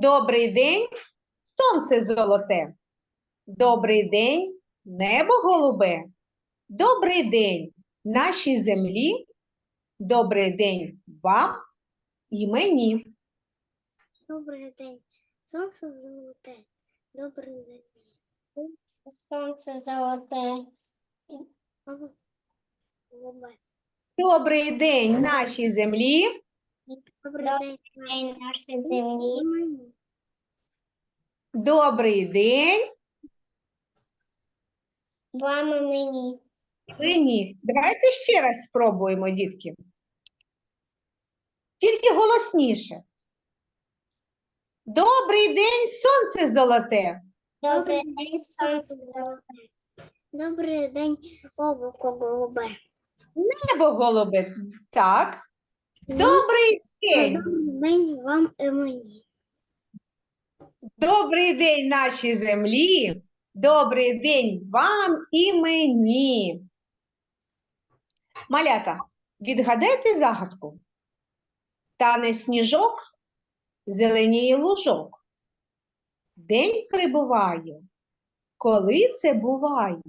Добрий день, сонце золоте. Добрий день, небо голубе. Добрий день нашій землі. Добрий день вам і мені. Добрий день. Сонце золоте. Добрий день. Сонце золоте. Добрий день нашій землі. Добрий день. Землі. Добрий день Вам і мені. мені. Давайте ще раз спробуємо, дітки. Тільки голосніше. Добрий день, сонце золоте. Добрий день, сонце золоте. Добрий день, облако голубе. Небо голубе. Так. Добрий день. Добрий день вам і мені. Добрий день нашій землі. Добрий день вам і мені. Малята, відгадайте загадку. Тане сніжок, зеленіє лужок. День прибуває. Коли це буває?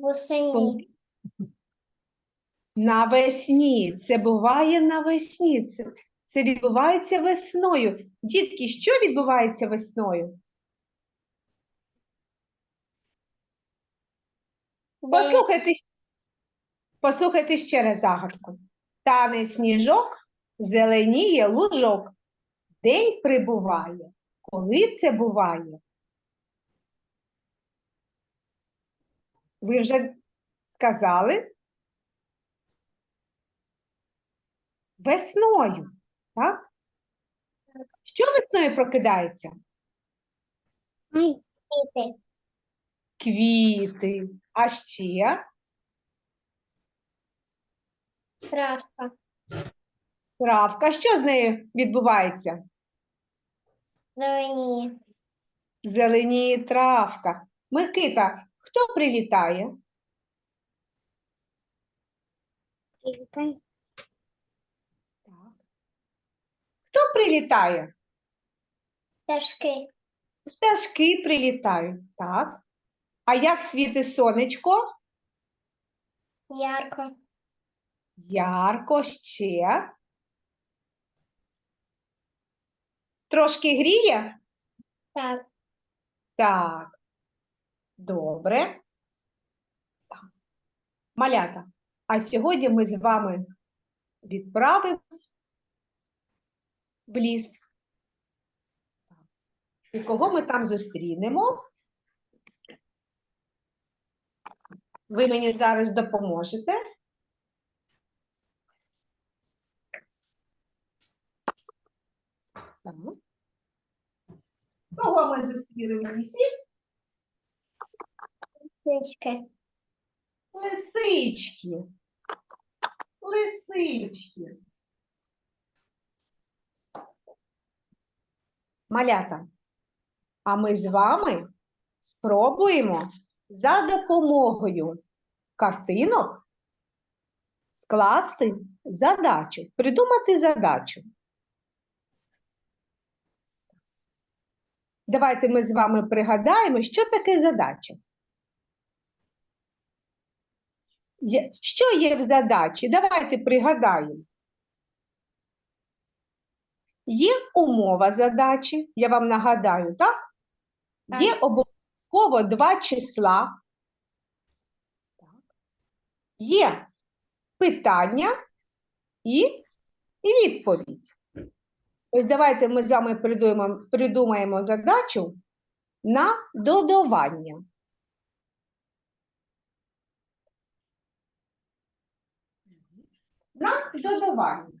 Восені. Навесні. Це буває навесні. Це, це відбувається весною. Дітки, що відбувається весною? Послухайте, послухайте ще раз загадку. Тане сніжок, зеленіє лужок. День прибуває. Коли це буває? Ви вже сказали? Весною, так? Що весною прокидається? Квіти. Квіти. А ще Травка. травка. Що з нею відбувається? Зелені. Зеленіє травка. Микита, хто прилітає? привітай. Так. Хто прилітає? Пташки. Пташки прилітають, так. А як світить сонечко? Ярко. Ярко ще. Трошки гріє? Так. Так. Добре. Малята, а сьогодні ми з вами відправимось в ліс. І кого ми там зустрінемо? Ви мені зараз допоможете. Кого ми зустріли в лісі? Птички. Лисички. Лисички. Малята, а ми з вами спробуємо за допомогою картинок скласти задачу, придумати задачу. Давайте ми з вами пригадаємо, що таке задача. Є- Що є в задачі? Давайте пригадаємо. Є умова задачі, я вам нагадаю, так? Є обов'язково два числа. Так. Є питання і, і відповідь. Ось давайте ми з вами придумаємо, придумаємо задачу на додавання. На додавання.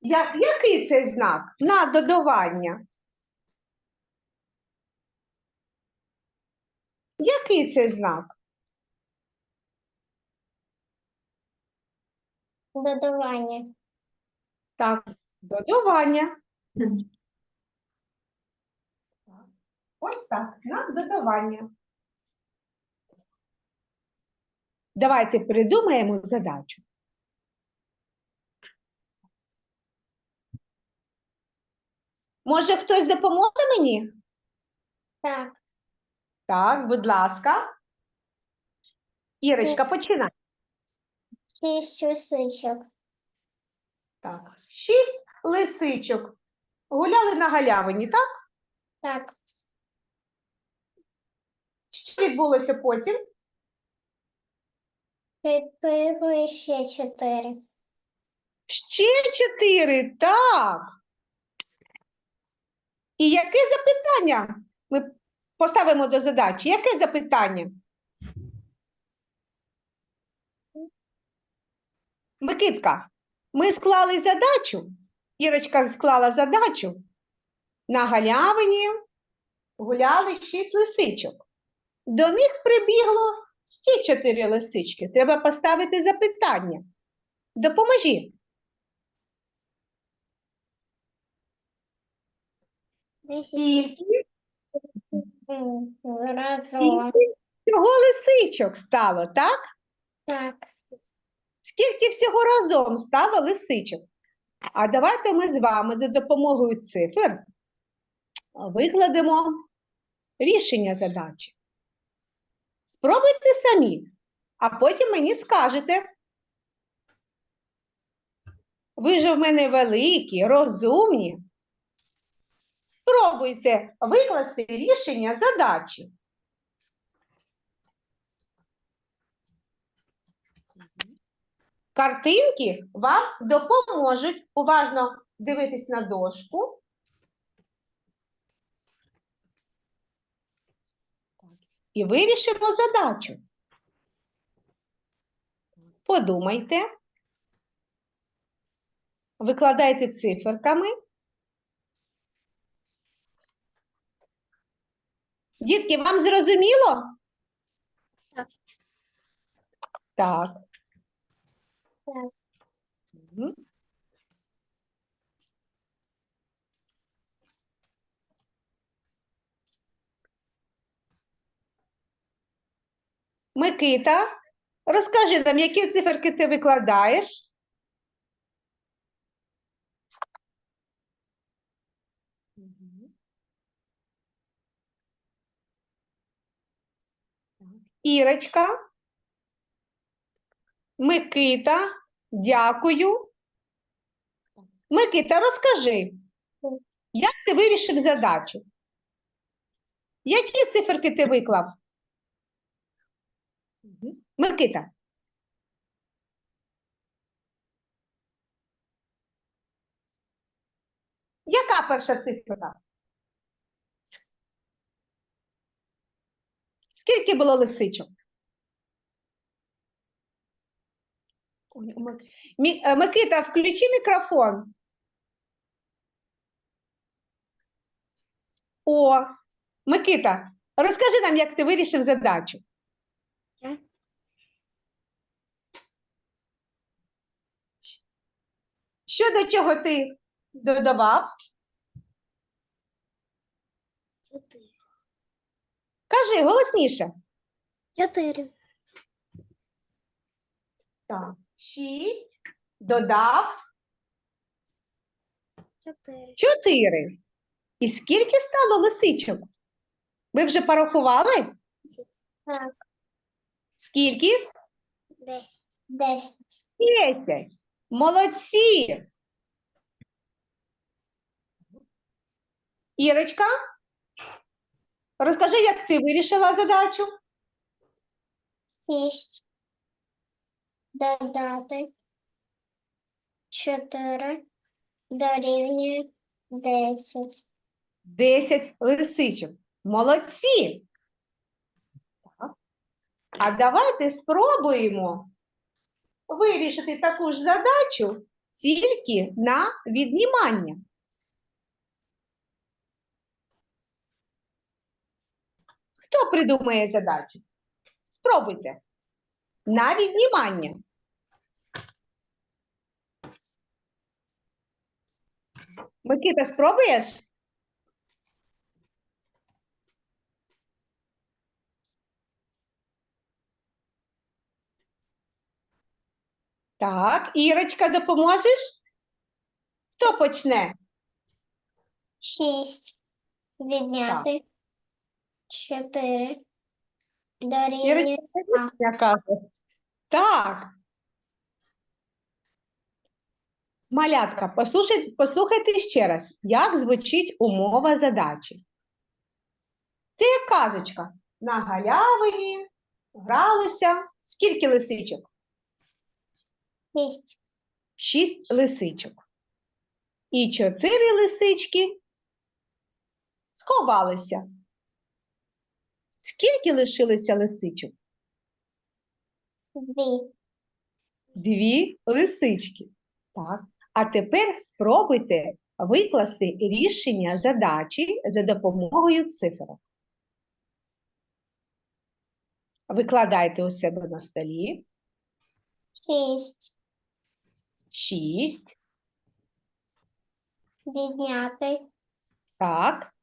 Я, який це знак? На додавання. Який це знак? Додавання. Так, додавання. Ось так, на додавання. Давайте придумаємо задачу. Може, хтось допоможе мені? Так. Так, будь ласка. Ірочка, починай. Шість лисичок. Так, шість лисичок. Гуляли на галявині, так? Так. Що відбулося потім? Припили ще чотири. Ще чотири, так. І яке запитання ми поставимо до задачі? Яке запитання? Микитка, ми склали задачу, Ірочка склала задачу. На галявині гуляли шість лисичок. До них прибігло ще чотири лисички. Треба поставити запитання. Скільки Разом. Скільки всього лисичок стало, так? Так. Скільки всього разом стало лисичок? А давайте ми з вами за допомогою цифр викладемо рішення задачі. Спробуйте самі, а потім мені скажете. Ви ж в мене великі, розумні. Спробуйте викласти рішення задачі. Картинки вам допоможуть уважно дивитись на дошку. І вирішимо задачу. Подумайте. Викладайте циферками. Дітки, вам зрозуміло? Так. Так. Так. Мгм. Микита, розкажи нам, які циферки ти викладаєш? Ірочка. Микита, дякую. Микита, розкажи, як ти вирішив задачу? Які циферки ти виклав? Микита. Яка перша цифра? Скільки було лисичок? Е, Микита, включи мікрофон. О, Микита, розкажи нам, як ти вирішив задачу. Я? Що до чого ти додавав? Чотири. Кажи голосніше. Чотири. Так. Шість додав Чотири. чотири. І скільки стало лисичок? Ви вже порахували? Десять. Так. Скільки? Десять. Десять. Десять. Молодці. Ірочка, розкажи, як ти вирішила задачу? Шість. Додати. Чотири. Дорівнює десять. Десять лисичок. Молодці. Так. А давайте спробуємо вирішити таку ж задачу тільки на віднімання. Хто придумає задачу? Спробуйте. На віднімання. Микита, спробуєш? Так, Ірочка, допоможеш? Хто почне? Шість. Відняти. Чотири. Дорівнює. Ірочка, знаєш, яка ви? Так. Малятка, послухайте, послухайте ще раз, як звучить умова задачі. Це як казочка. На галявині гралося скільки лисичок? Шість. Шість лисичок. І чотири лисички сховалися. Скільки лишилося лисичок? Дві. Дві лисички. Так. А тепер спробуйте викласти рішення задачі за допомогою цифр. Викладайте у себе на столі Шість. 6. Відняти. Так.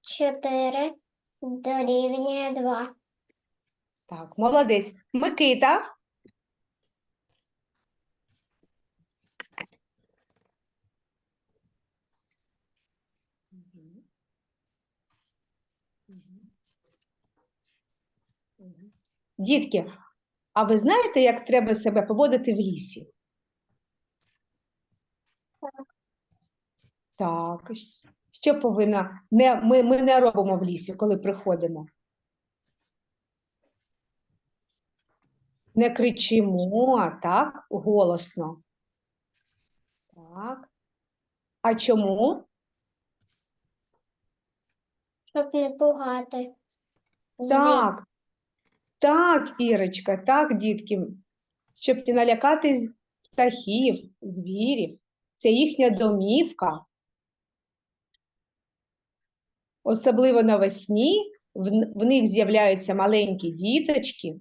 Чотири. Дорівнює два. Так, молодець. Микита. Дітки, а ви знаєте, як треба себе поводити в лісі? Так, щ- що повинна не, ми, ми не робимо в лісі, коли приходимо. Не кричимо, так, голосно. Так. А чому? Щоб не пугати. Так. Так, Ірочка, так, дітки. Щоб не налякати птахів, звірів. Це їхня домівка. Особливо навесні в, в них з'являються маленькі діточки.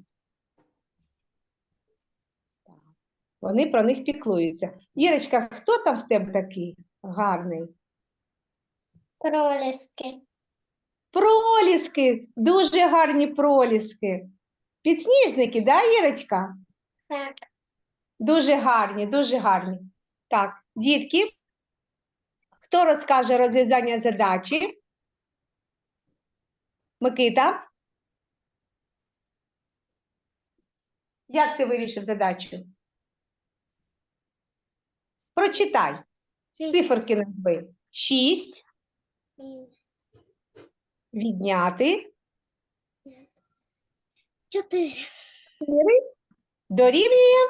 Вони про них піклуються. Ірочка, хто там в тебе такий гарний? Проліски. Проліски, дуже гарні проліски. Підсніжники, да, Ірочка? Так. Дуже гарні, дуже гарні. Так, дітки, хто розкаже розв'язання задачі? Микита? Як ти вирішив задачу? Прочитай. Циферки назви. 6 Мінус. відняти Чотири. дорівнює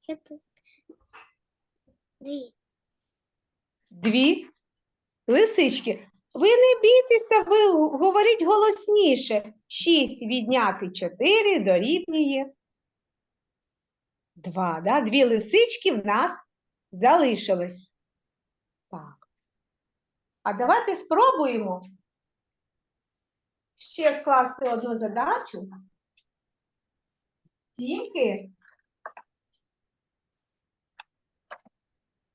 Чотири. Дві. Дві лисички. Ви не бійтеся, ви говоріть голосніше. Шість відняти чотири дорівнює два. Да? Дві лисички в нас залишилось. Так. А давайте спробуємо ще скласти одну задачу. Тільки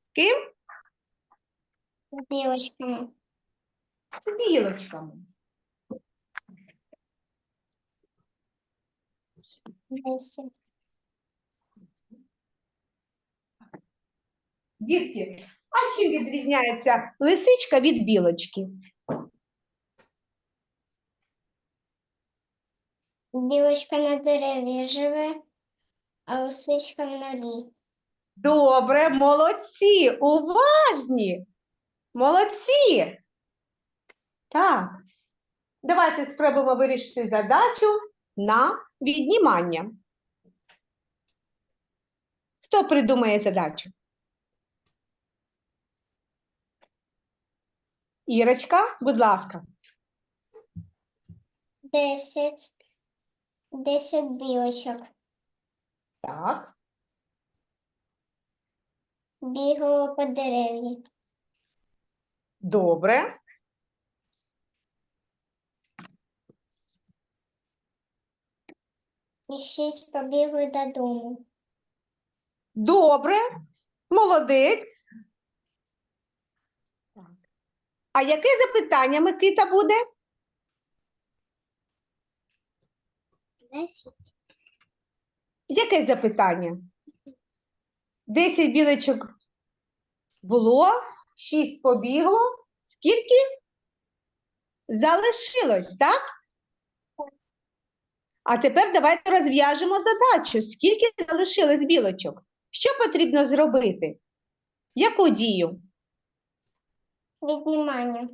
з ким? З білочками. З білочками. Дітки, а чим відрізняється лисичка від білочки? Білочка на дереві живе, а лисичка в норі. Добре, молодці, уважні. Молодці. Так. Давайте спробуємо вирішити задачу на віднімання. Хто придумає задачу? Ірочка, будь ласка. Десять. Десять білочок. Так. Бігало по дереві. Добре. І шість побігли додому. Добре, молодець. А яке запитання, Микита, буде? Десять. Яке запитання? 10 білочок було, 6 побігло. Скільки залишилось, так? А тепер давайте розв'яжемо задачу. Скільки залишилось білочок? Що потрібно зробити? Яку дію? Віднімання.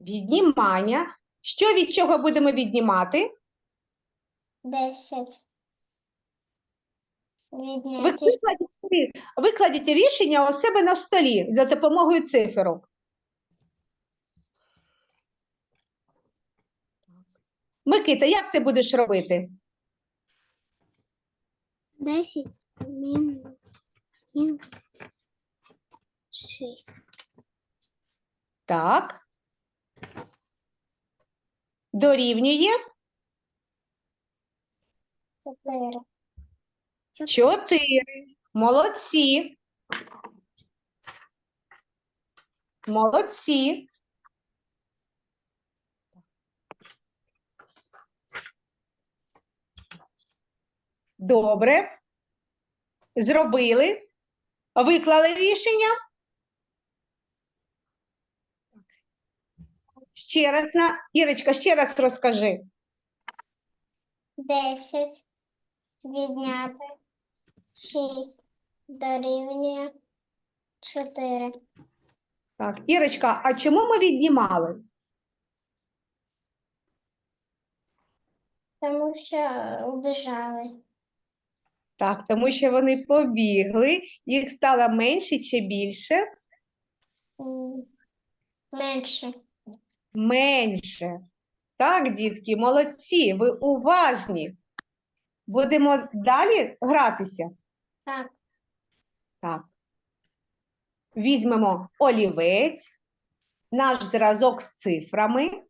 Віднімання. Що від чого будемо віднімати? 10. Ви Відняти викладіть, викладіть рішення у себе на столі за допомогою циферок. Микита, як ти будеш робити? 10 мінус 1, 6. Так. Дорівнює 4. 4. Молодці. Молодці. Добре. Зробили. Виклали рішення. Ще раз на Ірочка, ще раз розкажи. 10. Відняти 6. Дорівнює 4. Так, Ірочка, а чому ми віднімали? Тому що убежали. Так, тому що вони побігли, їх стало менше чи більше? Менше. Менше. Так, дітки, молодці, ви уважні. Будемо далі гратися. Так. Так. Візьмемо олівець, наш зразок з цифрами.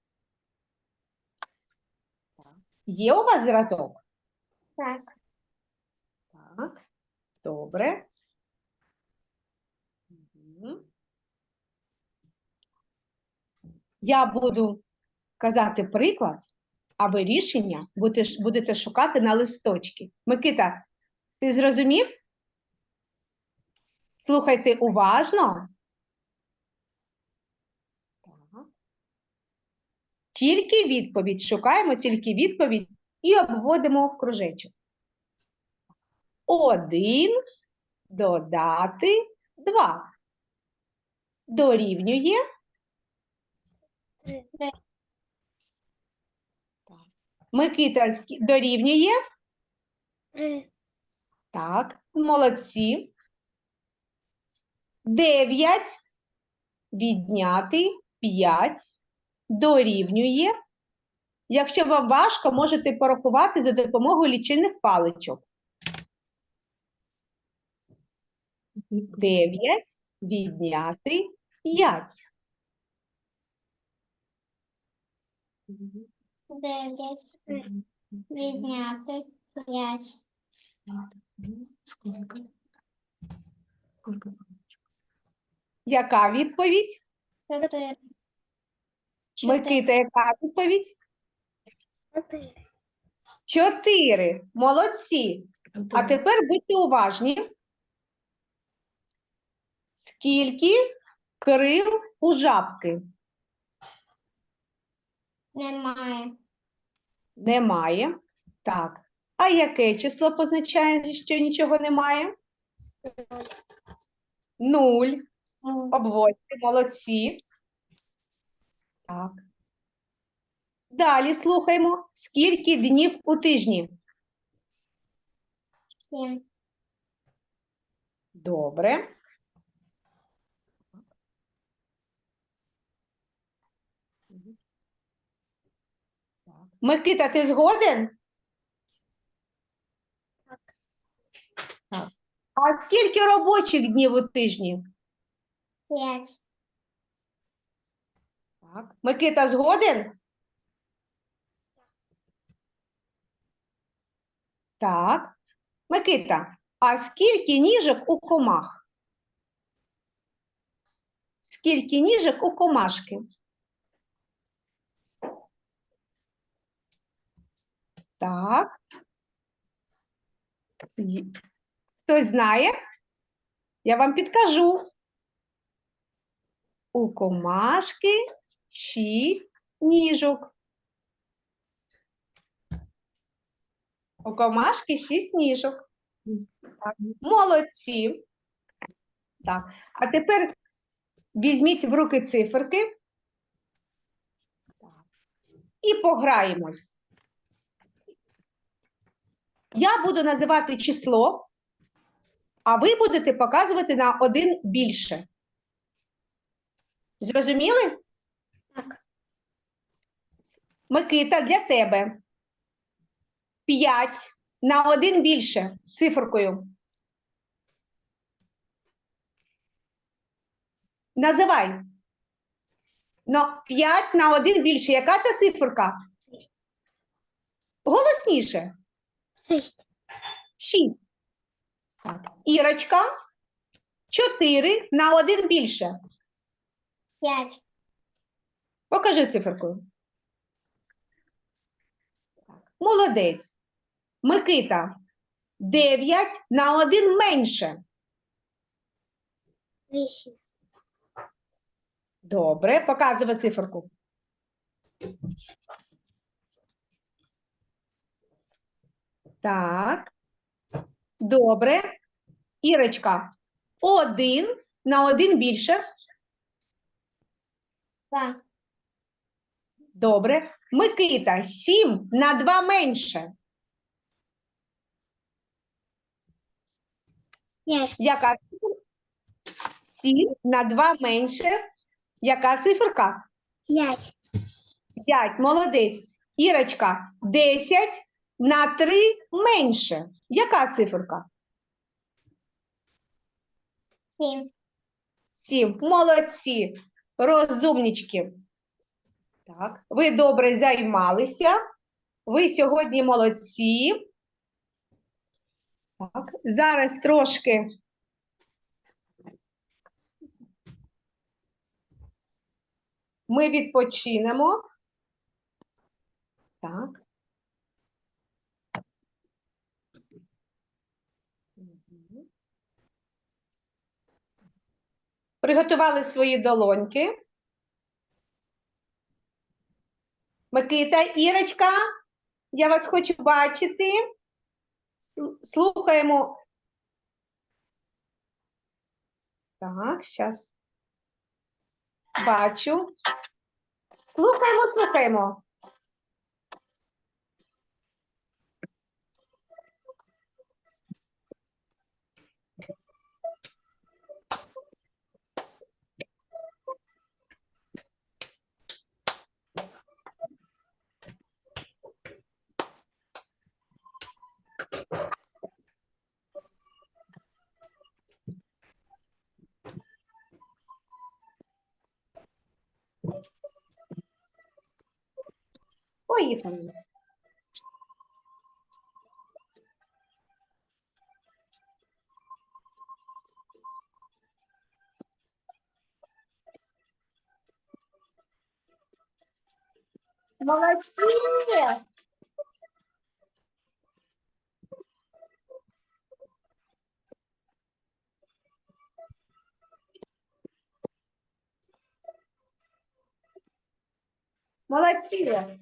Є у вас зразок? Так. Так, добре. Я буду казати приклад, а ви рішення будете, шукати на листочки. Микита, ти зрозумів? Слухайте уважно. Тільки відповідь. Шукаємо тільки відповідь і обводимо в кружечок. Один додати два. Дорівнює. Три. Микита дорівнює. 3. Так, молодці. Дев'ять відняти п'ять дорівнює. Якщо вам важко, можете порахувати за допомогою лічильних паличок. Дев'ять відняти п'ять. 9. Відняти 5. Сколько? Сколько? Яка відповідь? 4. Микита, яка відповідь? 4. Чотири. Молодці. А тепер будьте уважні. Скільки крил у жабки? Немає. Немає. Так. А яке число позначає, що нічого немає? Нуль. Ну, Обводьте, молодці. Так. Далі слухаємо. Скільки днів у тижні? 7. Добре. Так. Микита, ти згоден? Так. А скільки робочих днів у тижні? 5. Так. Микита згоден? Так. Микита, а скільки ніжок у комах? Скільки ніжок у комашки? Так. Хтось знає? Я вам підкажу. У комашки шість ніжок. У комашки шість ніжок. Так, Молодці. Так. А тепер візьміть в руки циферки і пограємось. Я буду називати число, а ви будете показувати на один більше. Зрозуміли? Так. Микита, для тебе. 5 на один більше циферкою. Називай. Ну, 5 на один більше. Яка це циферка? Голосніше. Шість. 6. Так. Ірочка. 4 на один більше. П'ять. Покажи циферкою. Так. Молодець. Микита. 9 на один менше. Вісім. Добре, показуй циферку. Так. Добре. Ірочка. Один на один більше. Два. Добре. Микита. Сім на два менше. П'ять. Яка циферка? Сім на два менше. Яка циферка? П'ять. 5, молодець. Ірочка, 10 на 3 менше. Яка циферка? Сім. 7. Молодці. Розумнички. Так, ви добре займалися. Ви сьогодні молодці. Так, зараз трошки. Ми відпочинемо. Так. Приготували свої долоньки. Микита, Ірочка, я вас хочу бачити. Слухаємо. Так, зараз. Бачу. Слухаємо, слухаємо. Поїхали. Молодці! Молодці!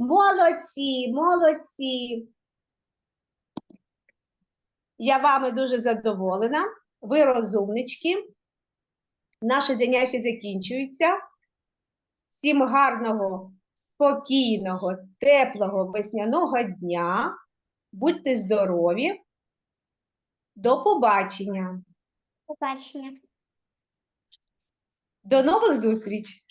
Молодці, молодці. Я вами дуже задоволена. Ви розумнички. Наше заняття закінчується. Всім гарного, спокійного, теплого весняного дня. Будьте здорові. До побачення. Побачення. До нових зустріч!